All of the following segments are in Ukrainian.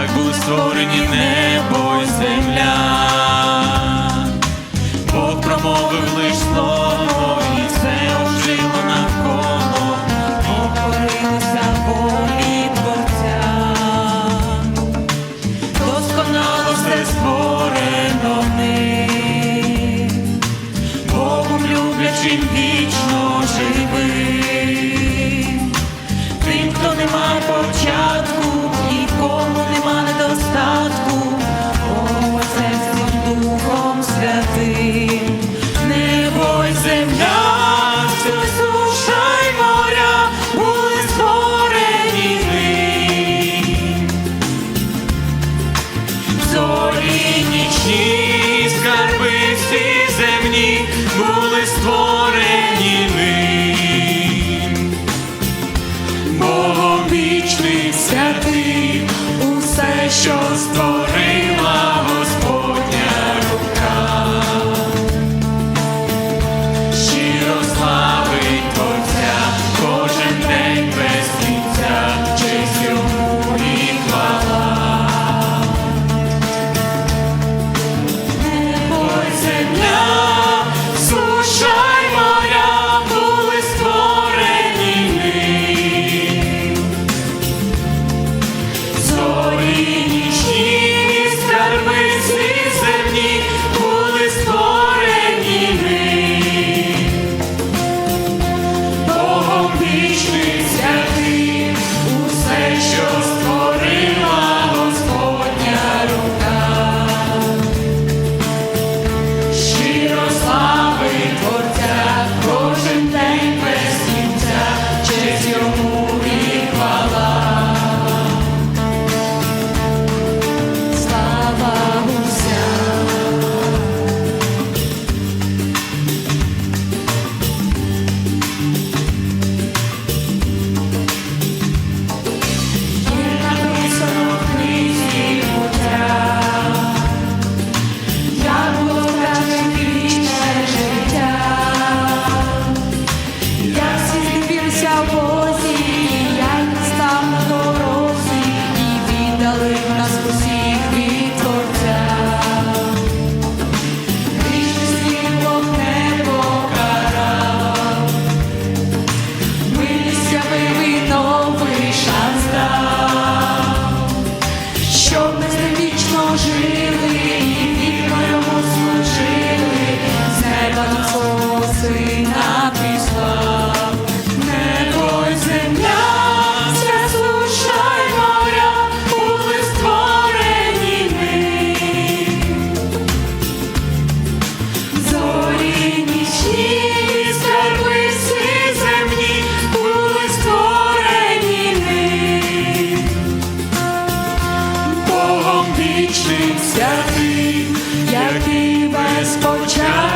як були створені небо і земля, Бог промовив лиш слово, і все ожило навколо, покорилися волі Творця, досконало все створено в них, Богом люблячим вірним Вишився ти, який без початку.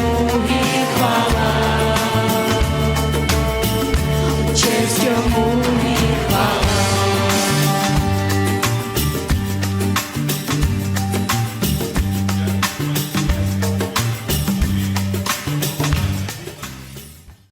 Thank you.